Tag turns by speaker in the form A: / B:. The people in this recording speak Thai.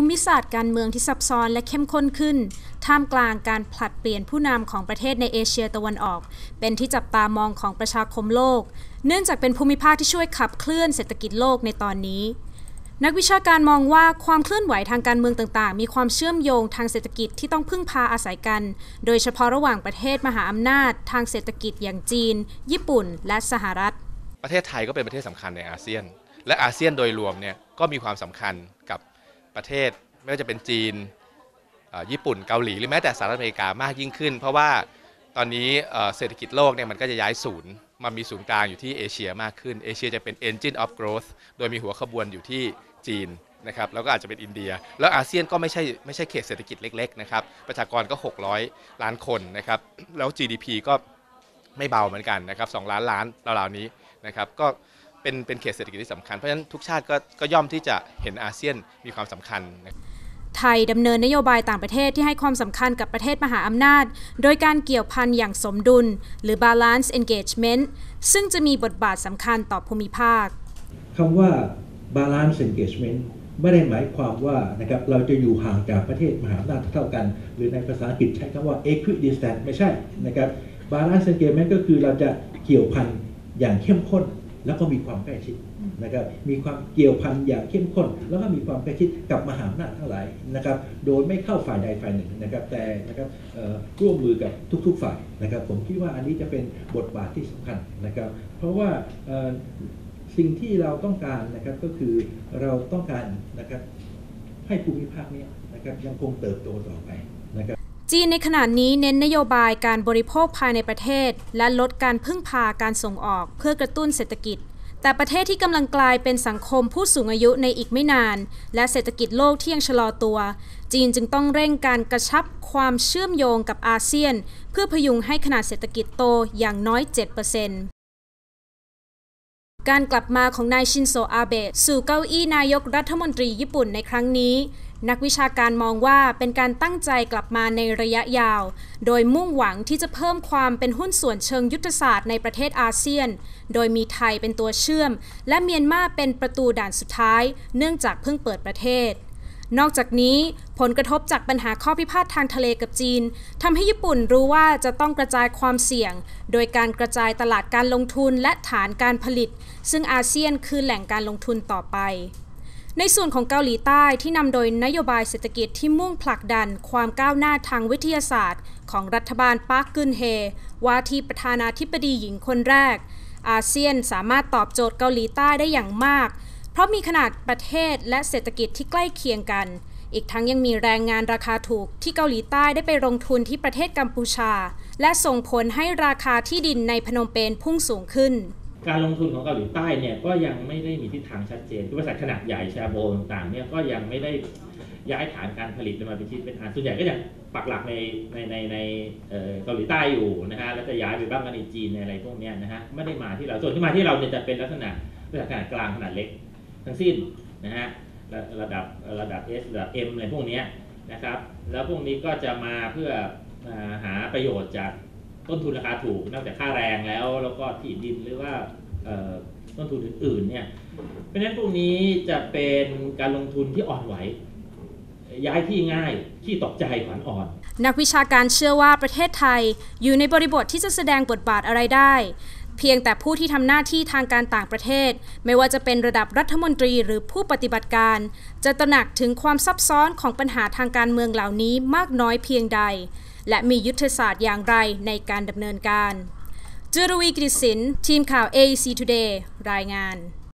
A: ภูมิศาสตร์การเมืองที่ซับซ้อนและเข้มข้นขึ้น ท่ามกลางการผลัดเปลี่ยนผู้นำของประเทศในเอเชียตะวันออก เป็นที่จับตามองของประชาคมโลก เนื่องจากเป็นภูมิภาคที่ช่วยขับเคลื่อนเศรษฐกิจโลกในตอนนี้ นักวิชาการมองว่าความเคลื่อนไหวทางการเมืองต่างๆ มีความเชื่อมโยงทางเศรษฐกิจที่ต้องพึ่งพาอาศัยกัน โดยเฉพาะระหว่างประเทศมหาอำนาจ ทางเศรษฐกิจอย่างจีน ญี่ปุ่น และสหรัฐ
B: ประเทศไทยก็เป็นประเทศสำคัญในอาเซียน และอาเซียนโดยรวมเนี่ยก็มีความสำคัญกับ ประเทศ ไม่ว่าจะเป็นจีนญี่ปุ่นเกาหลีหรือแม้แต่สหรัฐอเมริกามากยิ่งขึ้น เพราะว่าตอนนี้เศรษฐกิจโลกเนี่ยมันก็จะย้ายศูนย์มามีศูนย์กลางอยู่ที่เอเชียมากขึ้น เอเชียจะเป็น engine of growth โดยมีหัวขบวนอยู่ที่จีนนะครับแล้วก็อาจจะเป็นอินเดีย แล้วอาเซียนก็ไม่ใช่ไม่ใช่เขตเศรษฐกิจเล็กๆนะครับประชากรก็ 600 ล้านคนนะครับแล้ว GDP ก็ไม่เบาเหมือนกันนะครับ2ล้านล้านราวๆนี้นะครับก็ เป็นเป็นเขตเศรษฐกิจที่สำคัญ เพราะฉะนั้นทุกชาติก็ก็ย่อมที่จะเห็นอาเซียนมีความสำคัญ
A: ไทยดำเนินนโยบายต่างประเทศที่ให้ความสำคัญกับประเทศมหาอำนาจ โดยการเกี่ยวพันอย่างสมดุล หรือ balance engagement ซึ่งจะมีบทบาทสำคัญต่อภูมิภาค
C: คำว่า balance engagement ไม่ได้หมายความว่านะครับเราจะอยู่ห่างจากประเทศมหาอำนาจเท่ากัน หรือในภาษาอังกฤษใช้คำว่า equidistant ไม่ใช่นะครับ balance engagement ก็คือเราจะเกี่ยวพันอย่างเข้มข้น แล้วก็มีความใกล้ชิดนะครับมีความเกี่ยวพันอย่างเข้มข้น แล้วก็มีความใกล้ชิดกับมหาอำนาจทั้งหลายนะครับโดยไม่เข้าฝ่ายใดฝ่ายหนึ่งนะครับแต่นะครับร่วมมือกับทุกๆฝ่ายนะครับผมคิดว่าอันนี้จะเป็นบทบาทที่สำคัญนะครับเพราะว่าสิ่งที่เราต้องการนะครับก็คือเราต้องการนะครับให้ภูมิภาคนี้นะครับยังคงเติบโตต่อไปนะครับ
A: จีนในขณะนี้เน้นนโยบายการบริโภคภายในประเทศ และลดการพึ่งพาการส่งออกเพื่อกระตุ้นเศรษฐกิจ แต่ประเทศที่กำลังกลายเป็นสังคมผู้สูงอายุในอีกไม่นาน และเศรษฐกิจโลกที่ยังชะลอตัว จีนจึงต้องเร่งการกระชับความเชื่อมโยงกับอาเซียน เพื่อพยุงให้ขนาดเศรษฐกิจโตอย่างน้อย 7%การกลับมาของนายชินโซอาเบะสู่เก้าอี้นายกรัฐมนตรีญี่ปุ่นในครั้งนี้ นักวิชาการมองว่าเป็นการตั้งใจกลับมาในระยะยาว โดยมุ่งหวังที่จะเพิ่มความเป็นหุ้นส่วนเชิงยุทธศาสตร์ในประเทศอาเซียน โดยมีไทยเป็นตัวเชื่อม และเมียนมาเป็นประตูด่านสุดท้าย เนื่องจากเพิ่งเปิดประเทศ นอกจากนี้ผลกระทบจากปัญหาข้อพิพาททางทะเลกับจีนทำให้ญี่ปุ่นรู้ว่าจะต้องกระจายความเสี่ยง โดยการกระจายตลาดการลงทุนและฐานการผลิต ซึ่งอาเซียนคือแหล่งการลงทุนต่อไป ในส่วนของเกาหลีใต้ที่นำโดยนโยบายเศรษฐกิจที่มุ่งผลักดันความก้าวหน้าทางวิทยาศาสตร์ ของรัฐบาลปาร์กกึนเฮว่าที่ประธานาธิบดีหญิงคนแรก อาเซียนสามารถตอบโจทย์เกาหลีใต้ได้อย่างมาก เพราะมีขนาดประเทศและเศรษฐกิจที่ใกล้เคียงกัน อีกทั้งยังมีแรงงานราคาถูกที่เกาหลีใต้ได้ไปลงทุนที่ประเทศกัมพูชา และส่งผลให้ราคาที่ดินในพนมเปญพุ่งสูงขึ้น
D: การลงทุนของเกาหลีใต้เนี่ยก็ยังไม่ได้มีทิศทางชัดเจนบริษัทขนาดใหญ่ชาโบต่างๆเนี่ยก็ยังไม่ได้ย้ายฐานการผลิตมาเป็นชิ้นเป็นอันส่วนใหญ่ก็ยังปักหลักในในในในเกาหลีใต้อยู่นะฮะแล้วจะย้ายไปบ้างกันในจีนในอะไรพวกนี้นะฮะไม่ได้มาที่เราส่วนที่มาที่เราเนี่ยจะเป็นลักษณะบริษัทขนาดกลางขนาดเล็ก ทั้งสิ้นนะฮะระดับระดับ S ระดับ M อะไรพวกนี้นะครับแล้วพวกนี้ก็จะมาเพื่อหาประโยชน์จาก ต้นทุนราคาถูกนอกจากค่าแรงแล้ว แล้วก็ที่ดินหรือว่าต้นทุนอื่นๆเนี่ยเพราะฉะนั้นพวกนี้จะเป็นการลงทุนที่อ่อนไหว ย้ายที่ง่ายที่ตกใจขวัญอ่อน
A: นักวิชาการเชื่อว่าประเทศไทยอยู่ในบริบทที่จะแสดงบทบาทอะไรได้ เพียงแต่ผู้ที่ทำหน้าที่ทางการต่างประเทศ ไม่ว่าจะเป็นระดับรัฐมนตรีหรือผู้ปฏิบัติการ จะตระหนักถึงความซับซ้อนของปัญหาทางการเมืองเหล่านี้มากน้อยเพียงใด และมียุทธศาสตร์อย่างไรในการดำเนินการจุรวีกฤษินทีมข่าว AC Today รายงาน